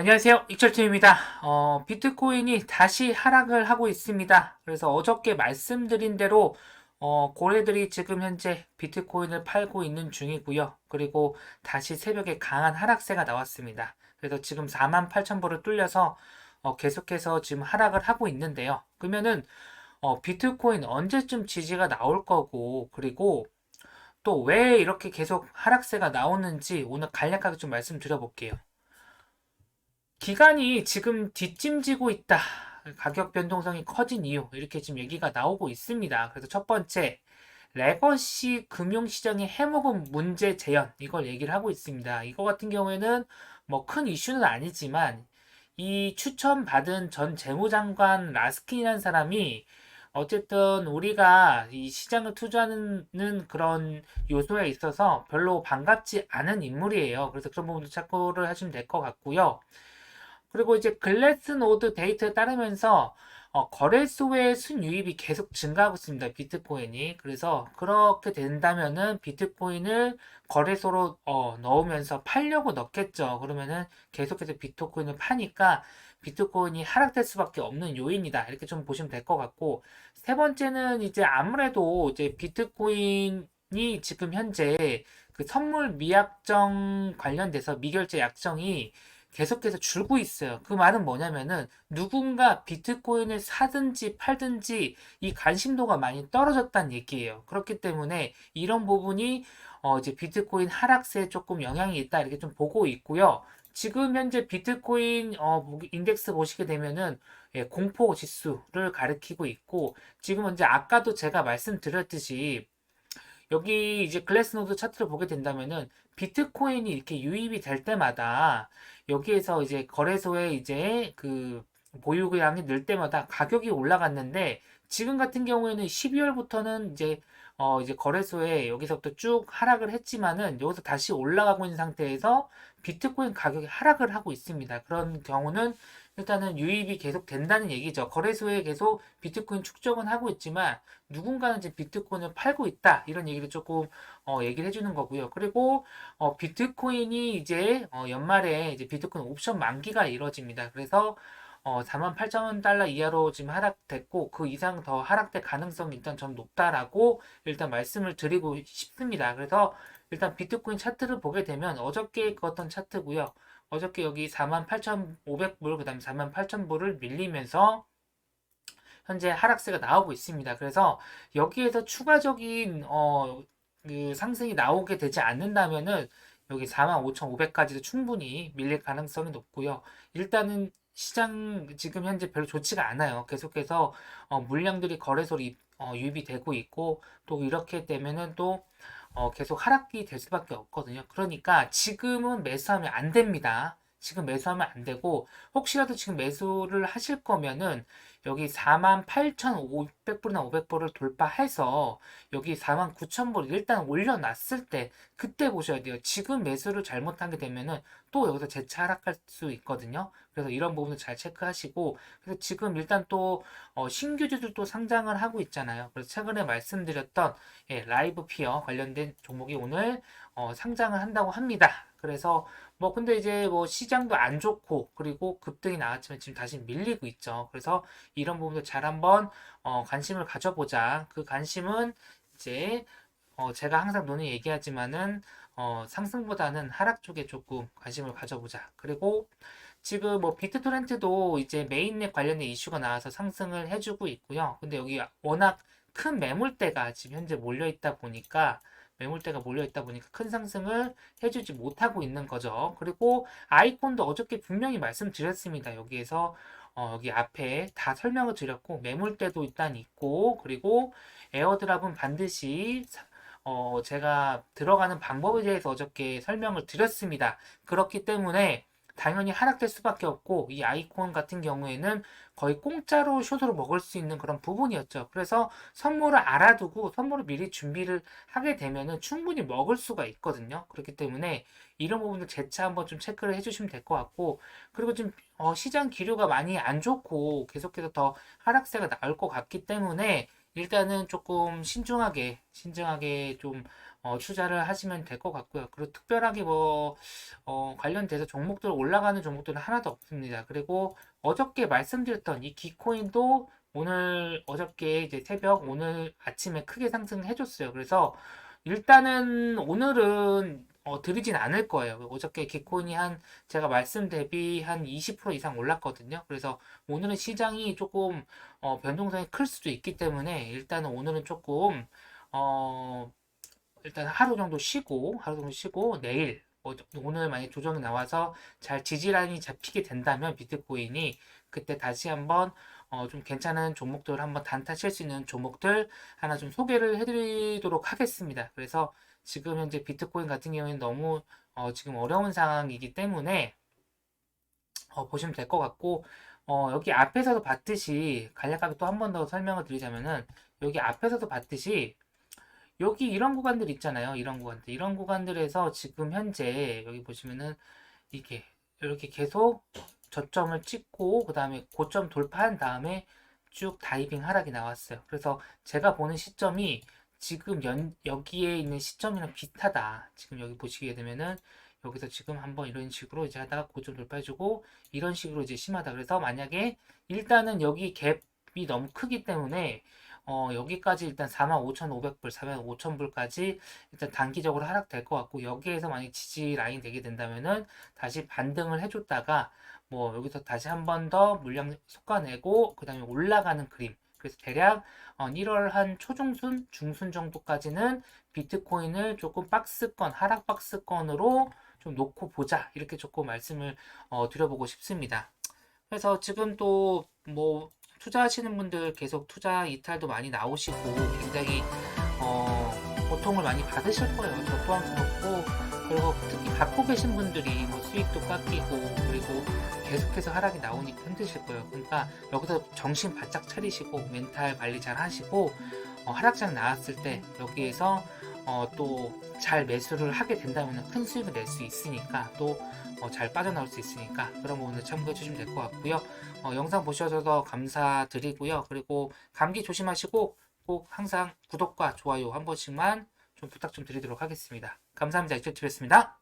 안녕하세요. 익철팀입니다. 어, 비트코인이 다시 하락을 하고 있습니다. 그래서 어저께 말씀드린 대로 어, 고래들이 지금 현재 비트코인을 팔고 있는 중이고요. 그리고 다시 새벽에 강한 하락세가 나왔습니다. 그래서 지금 48,000불을 뚫려서 어, 계속해서 지금 하락을 하고 있는데요. 그러면은 어, 비트코인 언제쯤 지지가 나올 거고 그리고 또 왜 이렇게 계속 하락세가 나오는지 오늘 간략하게 좀 말씀드려 볼게요. 기간이 지금 뒷짐지고 있다. 가격 변동성이 커진 이유. 이렇게 지금 얘기가 나오고 있습니다. 그래서 첫 번째, 레거시 금융시장의 해묵은 문제 재현. 이걸 얘기를 하고 있습니다. 이거 같은 경우에는 뭐 큰 이슈는 아니지만 이 추천받은 전 재무장관 라스킨이라는 사람이 어쨌든 우리가 이 시장을 투자하는 그런 요소에 있어서 별로 반갑지 않은 인물이에요. 그래서 그런 부분도 참고를 하시면 될 것 같고요. 그리고 이제 글래스노드 데이터에 따르면서 어, 거래소의 순유입이 계속 증가하고 있습니다. 비트코인이. 그래서 그렇게 된다면은 비트코인을 거래소로 어, 넣으면서 팔려고 넣겠죠. 그러면은 계속해서 비트코인을 파니까 비트코인이 하락될 수밖에 없는 요인이다. 이렇게 좀 보시면 될 것 같고 세 번째는 이제 아무래도 이제 비트코인이 지금 현재 그 선물 미약정 관련돼서 미결제 약정이 계속해서 줄고 있어요. 그 말은 뭐냐면은 누군가 비트코인을 사든지 팔든지 이 관심도가 많이 떨어졌다는 얘기예요. 그렇기 때문에 이런 부분이 어 이제 비트코인 하락세에 조금 영향이 있다 이렇게 좀 보고 있고요. 지금 현재 비트코인 어 인덱스 보시게 되면은 예, 공포 지수를 가리키고 있고 지금 현재 아까도 제가 말씀드렸듯이 여기 이제 글래스노드 차트를 보게 된다면은 비트코인이 이렇게 유입이 될 때마다 여기에서 이제 거래소에 이제 그 보유량이 늘 때마다 가격이 올라갔는데 지금 같은 경우에는 12월부터는 이제 어 이제 거래소에 여기서부터 쭉 하락을 했지만은 여기서 다시 올라가고 있는 상태에서 비트코인 가격이 하락을 하고 있습니다. 그런 경우는 일단은 유입이 계속 된다는 얘기죠. 거래소에 계속 비트코인 축적은 하고 있지만 누군가는 이제 비트코인을 팔고 있다 이런 얘기를 조금 어, 얘기를 해주는 거고요. 그리고 어, 비트코인이 이제 어, 연말에 이제 비트코인 옵션 만기가 이루어집니다. 그래서 어, 48,000원 달러 이하로 지금 하락됐고 그 이상 더 하락될 가능성이 일단 좀 높다라고 일단 말씀을 드리고 싶습니다. 그래서 일단 비트코인 차트를 보게 되면 어저께 그었던 차트고요. 어저께 여기 48,500불, 그 다음에 48,000불을 밀리면서 현재 하락세가 나오고 있습니다. 그래서 여기에서 추가적인 어, 그 상승이 나오게 되지 않는다면은 여기 45,500까지도 충분히 밀릴 가능성이 높고요. 일단은 시장 지금 현재 별로 좋지가 않아요. 계속해서 어, 물량들이 거래소로 입, 어, 유입이 되고 있고 또 이렇게 되면은 또 어, 계속 하락이 될 수밖에 없거든요. 그러니까 지금은 매수하면 안 됩니다. 지금 매수하면 안 되고 혹시라도 지금 매수를 하실 거면은 여기 48,500불이나 500불을 돌파해서 여기 49,000불 일단 올려놨을 때 그때 보셔야 돼요. 지금 매수를 잘못하게 되면은 또 여기서 재차 하락할 수 있거든요. 그래서 이런 부분을 잘 체크하시고 그래서 지금 일단 또 어, 신규주들 또 상장을 하고 있잖아요. 그래서 최근에 말씀드렸던 예, 라이브 피어 관련된 종목이 오늘 어, 상장을 한다고 합니다. 그래서 뭐 근데 이제 뭐 시장도 안 좋고 그리고 급등이 나왔지만 지금 다시 밀리고 있죠. 그래서 이런 부분도 잘 한번 어, 관심을 가져보자. 그 관심은 이제 어, 제가 항상 논의 얘기하지만은 어, 상승보다는 하락 쪽에 조금 관심을 가져보자. 그리고 지금 뭐 비트토렌트도 이제 메인넷 관련된 이슈가 나와서 상승을 해주고 있고요. 근데 여기 워낙 큰 매물대가 지금 현재 몰려 있다 보니까 매물대가 몰려 있다 보니까 큰 상승을 해주지 못하고 있는 거죠. 그리고 아이콘도 어저께 분명히 말씀드렸습니다. 여기에서 어, 여기 앞에 다 설명을 드렸고 매물대도 일단 있고 그리고 에어드랍은 반드시 어, 제가 들어가는 방법에 대해서 어저께 설명을 드렸습니다. 그렇기 때문에 당연히 하락될 수밖에 없고 이 아이콘 같은 경우에는 거의 공짜로 숏으로 먹을 수 있는 그런 부분이었죠. 그래서 선물을 알아두고 선물을 미리 준비를 하게 되면은 충분히 먹을 수가 있거든요. 그렇기 때문에 이런 부분들 재차 한번 좀 체크를 해주시면 될 것 같고 그리고 지금 어, 시장 기류가 많이 안 좋고 계속해서 더 하락세가 나올 것 같기 때문에 일단은 조금 신중하게, 신중하게 좀 어, 투자를 하시면 될 것 같고요. 그리고 특별하게 뭐, 어, 관련돼서 종목들 올라가는 종목들은 하나도 없습니다. 그리고 어저께 말씀드렸던 이 기코인도 오늘, 어저께 이제 새벽, 오늘 아침에 크게 상승해줬어요. 그래서 일단은 오늘은 어, 들이진 않을 거예요. 어저께 기코인이 한, 제가 말씀 대비 한 20% 이상 올랐거든요. 그래서 오늘은 시장이 조금, 어, 변동성이 클 수도 있기 때문에 일단은 오늘은 조금, 어, 일단 하루 정도 쉬고 하루 정도 쉬고 내일 어, 오늘 만약 조정이 나와서 잘 지지라인이 잡히게 된다면 비트코인이 그때 다시 한번 어, 좀 괜찮은 종목들 한번 단타 칠 수 있는 종목들 하나 좀 소개를 해드리도록 하겠습니다. 그래서 지금 현재 비트코인 같은 경우에는 너무 어, 지금 어려운 상황이기 때문에 어, 보시면 될 것 같고 어, 여기 앞에서도 봤듯이 간략하게 또 한 번 더 설명을 드리자면은 여기 앞에서도 봤듯이 여기 이런 구간들 있잖아요. 이런 구간들. 이런 구간들에서 지금 현재 여기 보시면은 이게 이렇게 계속 저점을 찍고 그 다음에 고점 돌파한 다음에 쭉 다이빙 하락이 나왔어요. 그래서 제가 보는 시점이 지금 연, 여기에 있는 시점이랑 비슷하다. 지금 여기 보시게 되면은 여기서 지금 한번 이런 식으로 이제 하다가 고점 돌파해주고 이런 식으로 이제 심하다. 그래서 만약에 일단은 여기 갭 이 너무 크기 때문에 어, 여기까지 일단 45,500불, 45,000불까지 일단 단기적으로 하락될 것 같고 여기에서 만약 지지 라인 되게 된다면은 다시 반등을 해줬다가 뭐 여기서 다시 한 번 더 물량 솎아내고 그 다음에 올라가는 그림 그래서 대략 어, 1월 한 초중순, 중순 정도까지는 비트코인을 조금 박스권, 하락 박스권으로 좀 놓고 보자 이렇게 조금 말씀을 어, 드려보고 싶습니다. 그래서 지금 또 뭐 투자하시는 분들 계속 투자 이탈도 많이 나오시고 굉장히 어, 고통을 많이 받으실 거예요. 저 또한 그렇고 그리고 특히 갖고 계신 분들이 뭐 수익도 깎이고 그리고 계속해서 하락이 나오니까 힘드실 거예요. 그러니까 여기서 정신 바짝 차리시고 멘탈 관리 잘 하시고 어, 하락장 나왔을 때 여기에서 어, 또 잘 매수를 하게 된다면 큰 수익을 낼 수 있으니까 또 어, 잘 빠져나올 수 있으니까 그런 부분을 참고해 주시면 될 것 같고요. 어, 영상 보셔서 감사드리고요. 그리고 감기 조심하시고 꼭 항상 구독과 좋아요 한 번씩만 좀 부탁 좀 드리도록 하겠습니다. 감사합니다. 이쪽트였습니다